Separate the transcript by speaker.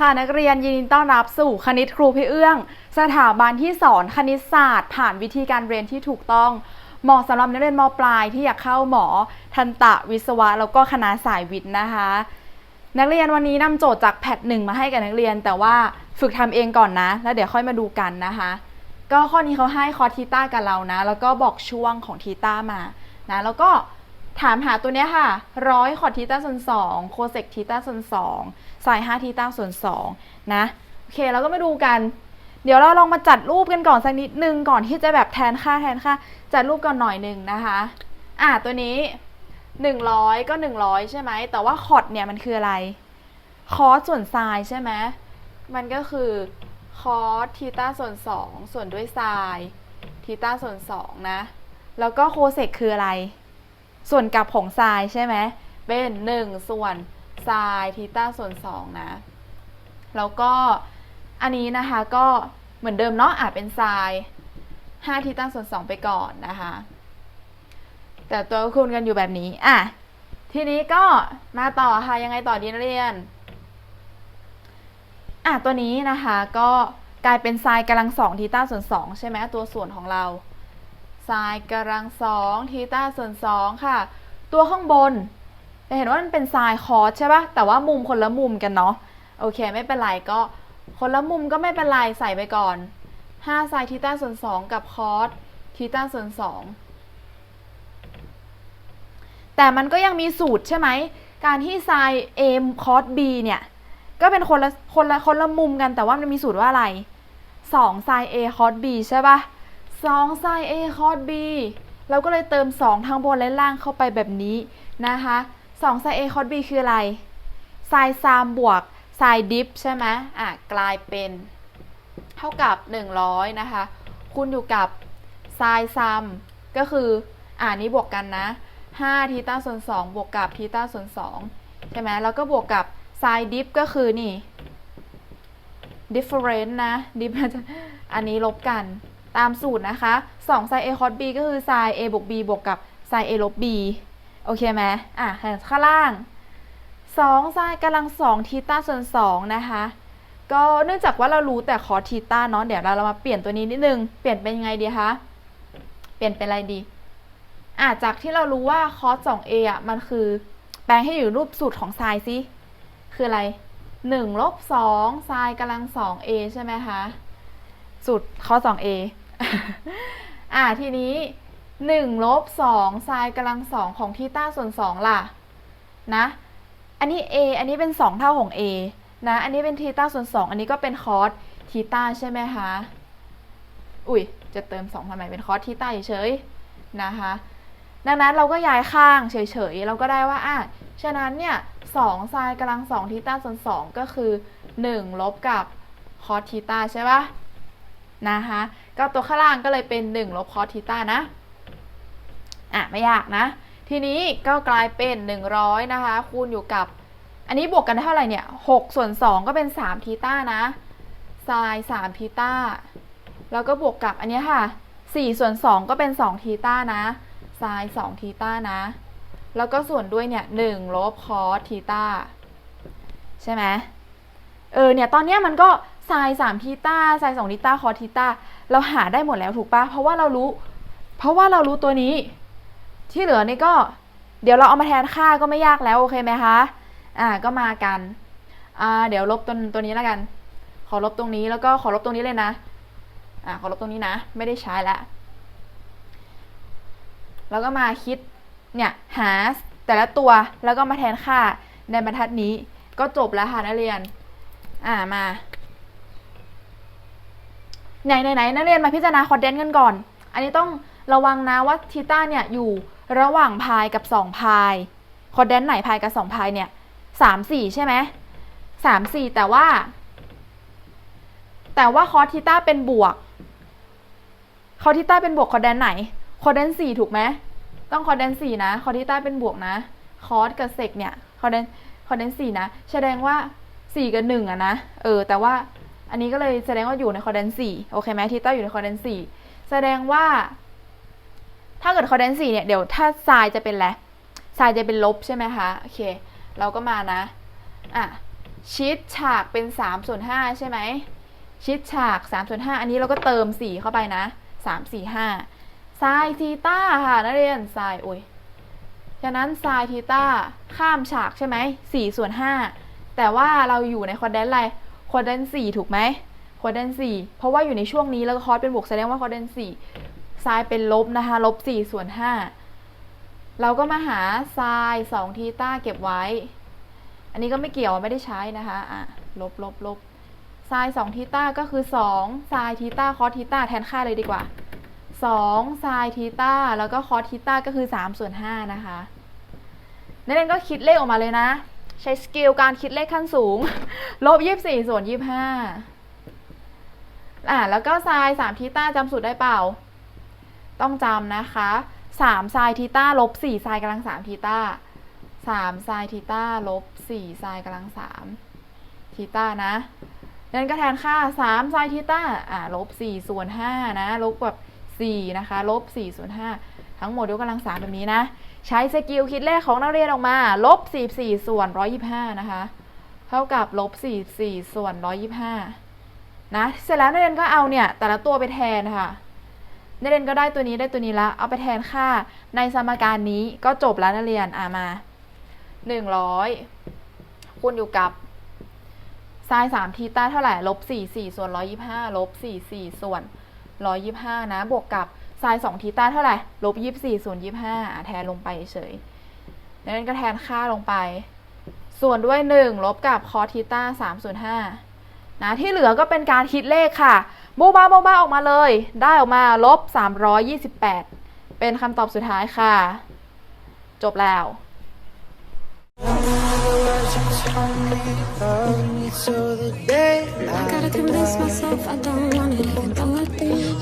Speaker 1: ค่ะนักเรียนยินดีต้อนรับสู่คณิตครูพี่เอื้อง สถาบันที่สอนคณิตศาสตร์ ผ่านวิธีการเรียนที่ถูกต้องเหมาะสำหรับนักเรียนมปลายที่อยากเข้าหมอ ทันตะวิศวะ แล้วก็คณะสายวิทย์นะคะ นักเรียนวันนี้นำโจทย์จากแพทหนึ่งมาให้กับนักเรียน แต่ว่าฝึกทำเองก่อนนะ แล้วเดี๋ยวค่อยมาดูกันนะคะ ก็ข้อนี้เขาให้คอทีต้ากับเรานะ แล้วก็บอกช่วงของทีต้ามานะแล้วก็ ถามหาตัวเนี้ยค่ะร้อยคอสทีต้าส่วนสองโคเซกทีต้าส่วนสองไซห้าทีต้าส่วนสองนะโอเคเราก็มาดูกัน เดี๋ยวเราลองมาจัดรูปกันก่อนสักนิดนึงก่อนที่จะแบบแทนค่าแทนค่าจัดรูปก่อนหน่อยหนึ่งนะคะอะตัวนี้ 100 ก็ 100 ใช่ไหมแต่ว่าคอร์ดเนี่ยมันคืออะไรคอสส่วนไซน์ใช่ไหม มันก็คือคอสทีต้าส่วน 2 ส่วนด้วยไซน์ทีต้าส่วน 2 นะ แล้วก็โคเซกคืออะไร ส่วนกับของไซน์ใช่ไหมเป็น1ส่วนไซน์ทีต้าส่วน2นะ แล้วก็อันนี้นะคะก็เหมือนเดิมเนาะอาจเป็นไซน์5ทีต้าส่วน2ไปก่อนนะคะ แต่ตัวคูณกันอยู่แบบนี้อะทีนี้ก็มาต่อค่ะยังไงต่อดีนักเรียนอะตัวนี้นะคะก็กลายเป็นไซน์กำลังสองทีต้าส่วนสองใช่ไหมตัวส่วนของเรา ไซน์กำลังสองทีต้าส่วนสองค่ะ ตัวข้างบนจะเห็นว่ามันเป็นไซน์คอสใช่ปะแต่ว่ามุมคนละมุมกันเนาะโอเคไม่เป็นไรก็คนละมุมก็ไม่เป็นไรใส่ไปก่อน5ไซน์ทีต้าส่วน2กับคอสทีต้าส่วน2แต่มันก็ยังมีสูตรใช่ไหมการที่ไซน์ a คอส b เนี่ยก็เป็นคนละคนละคนละมุมกันแต่ว่ามันมีสูตรว่าอะไร2ไซน์ a คอส b ใช่ปะ 2ไซน์ a คอส b เราก็เลยเติม 2 ทั้งบนและล่างเข้าไปแบบนี้นะคะ2ไซน์ a คอส b คืออะไรไซน์ซามบวกไซน์ดิฟใช่ไหมอะกลายเป็นเท่ากับ 100 นะคะ คูณอยู่กับไซน์ซัมก็คืออ่านี้บวกกันนะ5ทีต้าส่วน2บวกกับทีต้าส่วน2ใช่ไหมแล้วก็บวกกับไซน์ดิฟก็คือนี่ difference นะดิฟอันนี้ลบกัน ตามสูตรนะคะ2ไซน์ a คอส b ก็คือไซน์ a บวก b บวกกับไซน์ a ลบ b โอเคไหมอะข้างล่าง2ไซน์กำลัง2ทีต้าส่วน2นะคะก็เนื่องจากว่าเรารู้แต่คอสทีต้าเนาะเดี๋ยวเราเรามาเปลี่ยนตัวนี้นิดนึง เปลี่ยนเป็นยังไงดีคะเปลี่ยนเป็นอะไรดีอะจากที่เรารู้ว่าคอส 2a อะมันคือ แปลงให้อยู่รูปสูตรของไซน์ซิคืออะไร1ลบ2ไซน์กำลัง 2a ใช่ไหมคะสูตรคอส 2a อะทีนี้1ลบ2ไซน์กำลัง2ของทีต้าส่วน 2 ล่ะ นะ อันนี้ a อันนี้เป็น 2 เท่าของ a นะ อันนี้เป็นทีต้าส่วน 2 อันนี้ก็เป็นคอสทีต้าใช่ไหมคะ อุ้ยจะเติม2ทำไมเป็นคอสทีต้าเฉยๆนะคะ ดังนั้นเราก็ย้ายข้างเฉยๆ เราก็ได้ว่าอะฉะนั้นเนี่ย2ไซน์กำลัง2ทีต้าส่วน 2 ก็คือ 1 ลบกับคอสทีต้าใช่ปะนะคะ ก็ตัวข้างล่างก็เลยเป็น1ลบคอสทีต้านะอะไม่ยากนะ ทีนี้ก็กลายเป็น 100 นะคะ คูณอยู่กับ อันนี้บวกกันได้เท่าไหร่เนี่ย6ส่วน 2 ก็เป็น3ทีต้านะไซน์3ทีต้าแล้วก็บวกกับอันนี้ค่ะ4ส่วน 2 ก็เป็น 2 ทีต้านะไซน์2ทีต้านะ แล้วก็ส่วนด้วยเนี่ย1ลบคอสทีต้าใช่ไหมเออเนี่ยตอนเนี้ยมันก็ไซน์3ทีต้าไซน์2ทีต้าคอสทีต้า เราหาได้หมดแล้วถูกปะเพราะว่าเรารู้ เพราะว่าเรารู้ตัวนี้ ที่เหลือนี่ก็ เดี๋ยวเราเอามาแทนค่าก็ไม่ยากแล้วโอเคไหมคะอ่าก็มากันอ่าเดี๋ยวลบตัวตัวนี้แล้วกัน ขอลบตรงนี้แล้วก็ขอลบตรงนี้เลยนะอ่าขอลบตรงนี้นะ ไม่ได้ใช้ล้วแล้วก็มาคิดเนี่ยหาแต่ละตัวแล้วก็มาแทนค่าในบรรทัดนี้ก็จบแล้วค่ะนักเรียน อ่ามา ไหนไหนไหนนักเรียนมาพิจารณาคอร์เดนกันก่อน อันนี้ต้องระวังนะว่าทีต้าเนี่ยอยู่ระหว่างพายกับ2พายคอร์เดนไหนพายกับ2พายเนี่ยสามสี่ใช่ไหมสามสี่แต่ว่า แต่ว่าคอร์ทีต้าเป็นบวกคอร์ทีต้าเป็นบวกคอร์เดนไหนคอร์เดนสี่ถูกไหมต้องคอร์เดนสี่นะคอร์ทีต้าเป็นบวกนะคอร์สกับเซกเนี่ยคอร์เดนคอร์เดนสี่นะแสดงว่าสี่กับหนึ่งอะนะเออแต่ว่า อันนี้ก็เลยแสดงว่าอยู่ในคอร์เดนสี่โอเคไหมทีต้าอยู่ในคอร์เดนสี่แสดงว่า ถ้าเกิดคอร์เดนสี่เนี่ยเดี๋ยวถ้าไซน์จะเป็นอะไรไซจะเป็นลบใช่ไหมคะโอเค เราก็มานะอะชิดฉากเป็น3ส่วน5ใช่ไหมชิดฉาก3ส่วน5อันนี้เราก็เติม 4 เข้าไปนะ 3 4 5ไซน์ทีต้าค่ะนักเรียนไซน์โอ้ยฉะนั้นไซน์ทีต้าข้ามฉากใช่ไหม4ส่วน5แต่ว่าเราอยู่ในคอร์เดนอะไร คอร์เดน4ถูกไหมคอร์เดน4เพราะว่าอยู่ในช่วงนี้แล้วก็คอร์สเป็นบวกแสดงว่าคอร์เดน4ไซน์เป็นลบนะคะลบ4ส่วน5เราก็มาหาไซน์2ทีต้าเก็บไว้ อันนี้ก็ไม่เกี่ยวไม่ได้ใช้นะคะอะลบลบลบไซน์สองทีต้าก็คือสองไซน์ทีต้าคอสทีต้าแทนค่าเลยดีกว่าสองไซน์ทีต้าแล้วก็คอสทีต้าก็คือสามส่วนห้านะคะนักเรียนก็คิดเลขออกมาเลยนะ ใช้สกิลการคิดเลขขั้นสูง ลบยี่สิบสี่ส่วนยี่สิบห้าอะแล้วก็ไซน์สามทีต้าจำสูตรได้เปล่า ต้องจำนะคะสามไซน์ทีต้าลบสี่ไซน์กำลังสามทีต้าสามไซน์ทีต้าลบสี่ไซน์กำลังสามทีต้านะนั้นก็แทนค่าสามไซน์ทีต้าอ่าลบสี่ส่วนห้านะ ลบแบบสี่นะคะ ลบสี่ส่วนห้าทั้งหมดยกกำลังสามแบบนี้นะ ใช้สกิลคิดเลขของนักเรียนออกมา ลบสี่สี่ส่วนร้อยยี่ห้านะคะ เท่ากับลบสี่สี่ส่วนร้อยยี่ห้านะ เสร็จแล้วนักเรียนก็เอาเนี่ย แต่ละตัวไปแทนค่ะนักเรียนก็ได้ตัวนี้ได้ตัวนี้ละ เอาไปแทนค่าในสมการนี้ก็จบแล้วนักเรียน อ่ามาหนึ่งร้อยคูณอยู่กับไซน์สามทีต้าเท่าไหร่ลบสี่สี่ส่วนร้อยี่ห้าลบสี่สี่ส่วนร้อยี่ห้านะ บวกกับ ไซน์สองทีต้าเท่าไหร่ลบยี่สี่ส่วนยี่ห้าแทนลงไปเฉยดังนั้นก็แทนค่าลงไป ส่วนด้วยหนึ่งลบกับคอทีต้าสามส่วนห้านะที่เหลือก็เป็นการคิดเลขค่ะโมบ้าโมบ้าออกมาเลย ได้ออกมาลบสามร้อยยี่สิบแปดเป็นคำตอบสุดท้ายค่ะ จบแล้ว
Speaker 2: I gotta convince myself I don't want it even though